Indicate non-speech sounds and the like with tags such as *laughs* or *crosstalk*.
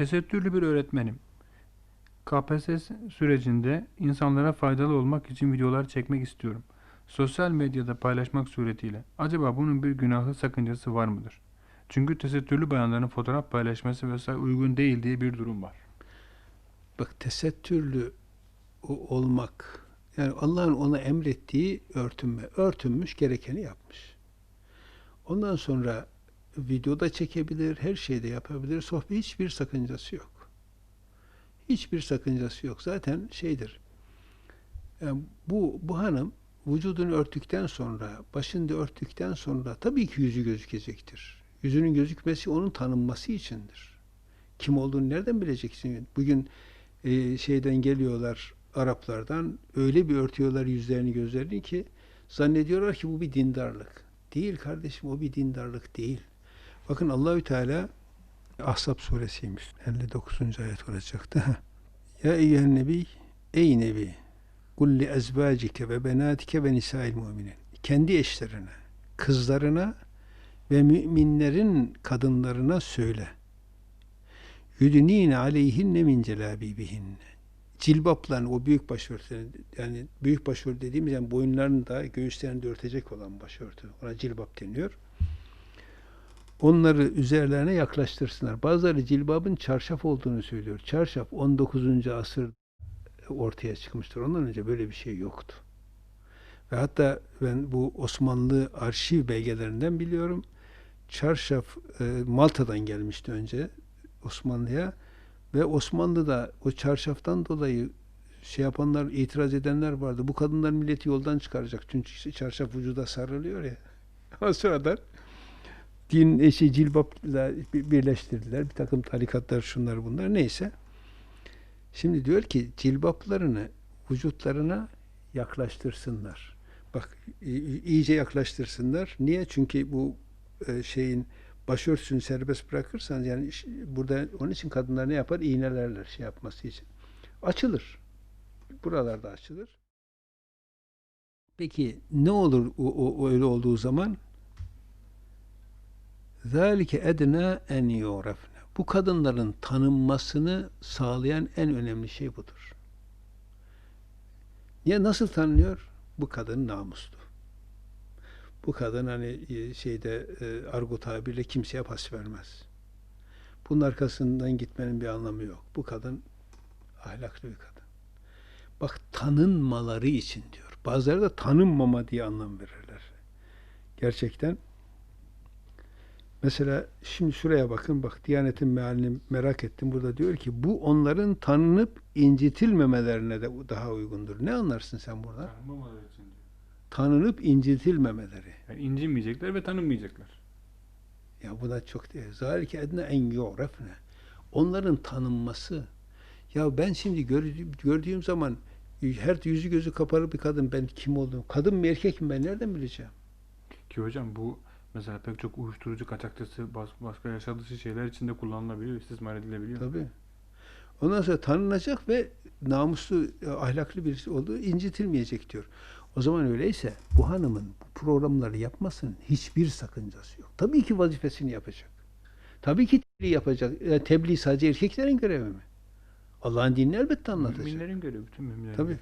Tesettürlü bir öğretmenim. KPSS sürecinde insanlara faydalı olmak için videolar çekmek istiyorum. Sosyal medyada paylaşmak suretiyle. Acaba bunun bir günahı sakıncası var mıdır? Çünkü tesettürlü bayanların fotoğraf paylaşması vesaire uygun değil diye bir durum var. Bak tesettürlü olmak yani Allah'ın ona emrettiği örtünme. Örtünmüş gerekeni yapmış. Ondan sonra videoda çekebilir, her şeyde yapabilir. Sohbet hiçbir sakıncası yok. Hiçbir sakıncası yok. Zaten şeydir. Yani bu bu hanım vücudunu örttükten sonra, başını da örttükten sonra tabii ki yüzü gözükecektir. Yüzünün gözükmesi onun tanınması içindir. Kim olduğunu nereden bileceksin? Bugün e, şeyden geliyorlar Araplardan öyle bir örtüyorlar yüzlerini gözlerini ki zannediyorlar ki bu bir dindarlık. Değil kardeşim o bir dindarlık değil. Bakın Allahü Teala Ahzab suresiymiş. 59. ayet olacaktı. *laughs* ya eyyühen nebi ey nebi kul li ezvacike ve benatike ve nisail müminin. Kendi eşlerine, kızlarına ve müminlerin kadınlarına söyle. Yudnine aleyhinne min celabibihinne. Cilbapla o büyük başörtüleri yani büyük başörtü dediğimiz yani boyunlarını da göğüslerini de örtecek olan başörtü. Ona cilbap deniyor. Onları üzerlerine yaklaştırsınlar. Bazıları cilbabın çarşaf olduğunu söylüyor. Çarşaf 19. asır ortaya çıkmıştır. Ondan önce böyle bir şey yoktu. Ve hatta ben bu Osmanlı arşiv belgelerinden biliyorum. Çarşaf e, Malta'dan gelmişti önce Osmanlı'ya ve Osmanlı'da o çarşaftan dolayı şey yapanlar, itiraz edenler vardı. Bu kadınlar milleti yoldan çıkaracak. Çünkü çarşaf vücuda sarılıyor ya. *laughs* O sıradan din eşi cilbapla birleştirdiler. Bir takım tarikatlar şunlar bunlar neyse. Şimdi diyor ki cilbaplarını vücutlarına yaklaştırsınlar. Bak iyice yaklaştırsınlar. Niye? Çünkü bu e, şeyin başörtüsünü serbest bırakırsanız yani burada onun için kadınlar ne yapar? İğnelerler şey yapması için. Açılır. Buralarda açılır. Peki ne olur o, o öyle olduğu zaman? ذَٰلِكَ edna en يُعْرَفْنَ Bu kadınların tanınmasını sağlayan en önemli şey budur. Ya nasıl tanınıyor? Bu kadın namuslu. Bu kadın hani e, şeyde e, argo tabirle kimseye pas vermez. Bunun arkasından gitmenin bir anlamı yok. Bu kadın ahlaklı bir kadın. Bak tanınmaları için diyor. Bazıları da tanınmama diye anlam verirler. Gerçekten Mesela şimdi şuraya bakın bak Diyanet'in mealini merak ettim. Burada diyor ki bu onların tanınıp incitilmemelerine de daha uygundur. Ne anlarsın sen burada? Tanınmamaları için diyor. Tanınıp incitilmemeleri. Yani incinmeyecekler ve tanınmayacaklar. Ya bu da çok. Zalike edne en yu'refne. Onların tanınması. Ya ben şimdi gördüğüm, gördüğüm zaman her yüzü gözü kapalı bir kadın ben kim olduğumu, kadın mı erkek mi ben nereden bileceğim? Ki hocam bu mesela pek çok uyuşturucu kaçakçısı, bas- başka yaşa dışı şeyler içinde kullanılabiliyor, istismar edilebiliyor. Tabii. Ondan sonra tanınacak ve namuslu, e, ahlaklı birisi olduğu incitilmeyecek diyor. O zaman öyleyse bu hanımın bu programları yapmasının hiçbir sakıncası yok. Tabii ki vazifesini yapacak. Tabii ki tebliğ yapacak. E, tebliğ sadece erkeklerin görevi mi? Allah'ın dinini elbette anlatacak. Müminlerin görevi, bütün müminlerin. Tabii.